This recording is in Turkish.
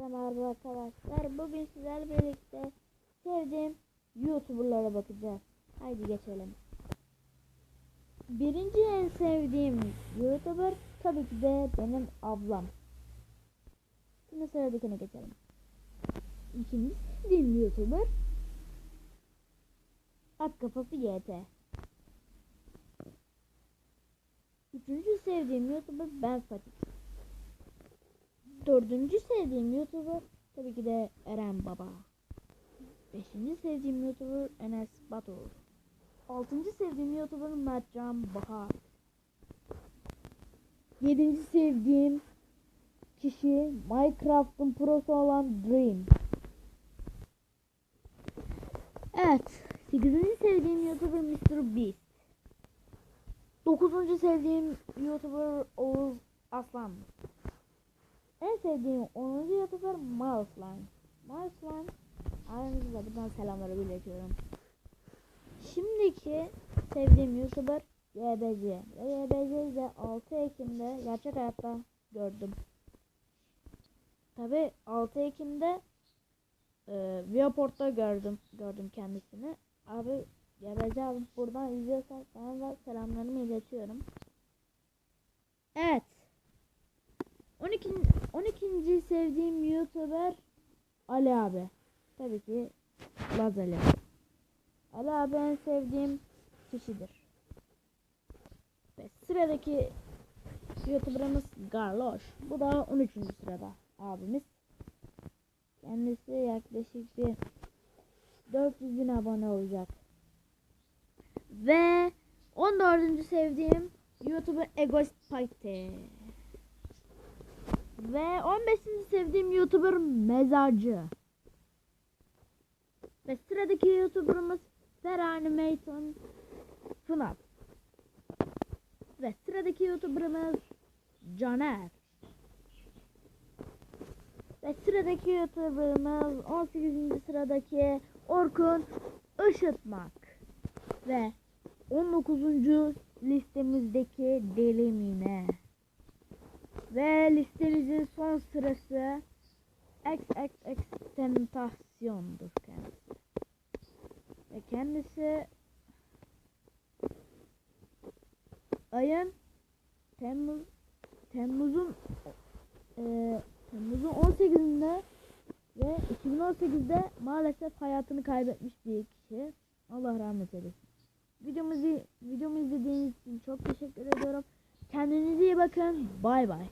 Merhaba arkadaşlar. Bugün sizlerle birlikte sevdiğim YouTuber'lara bakacağız. Haydi geçelim. Birinci en sevdiğim YouTuber tabii ki de benim ablam. Şimdi sıradakine geçelim. İkinci sevdiğim YouTuber At Kafası YT. Üçüncü sevdiğim YouTuber Ben Fatih. Dördüncü sevdiğim YouTuber tabii ki de Eren Baba. Beşinci sevdiğim YouTuber Enes Batur. Altıncı sevdiğim YouTuber Mertcan Bahar. Yedinci sevdiğim kişi Minecraft'ın prosu olan Dream. Evet. Sekizinci sevdiğim YouTuber Mr. Beast. Dokuzuncu sevdiğim YouTuber Oğuz Aslan. En sevdiğim 10. YouTuber Mouseline. Mouseline aranızda buradan selamları iletiyorum. Şimdiki sevdiğim YouTuber YBC. Ve YBC'yi de 6 Ekim'de gerçek hayatta gördüm. Tabi 6 Ekim'de e, Viaport'ta gördüm gördüm kendisini. Abi YBC abi buradan izliyorsan sana da selamlarımı iletiyorum. Evet. 12. 12. sevdiğim YouTuber Ali abi. Tabii ki Laz Ali. Ali abi en sevdiğim kişidir. Ve sıradaki YouTuber'ımız Garloş. Bu da 13. sırada abimiz. Kendisi yaklaşık bir 400 bin abone olacak. Ve 14. sevdiğim YouTuber Egoist Party. Ve 15. sevdiğim YouTuber Mezarcı. Ve sıradaki YouTuber'ımız Feranimaton Fnaf. Ve sıradaki YouTuber'ımız Caner. Ve sıradaki YouTuber'ımız 18. sıradaki Orkun Işıtmak. Ve 19. listemizdeki Deli Mine. Ve listemizin son sırası XXX Tentasyon'dur kendisi. Ve kendisi ayın Temmuz Temmuz'un e, Temmuz'un 18'inde ve 2018'de maalesef hayatını kaybetmiş bir kişi. Allah rahmet eylesin. Videomuzu videomu izlediğiniz için çok teşekkür ediyorum. Kendinize iyi bakın. Bay bay.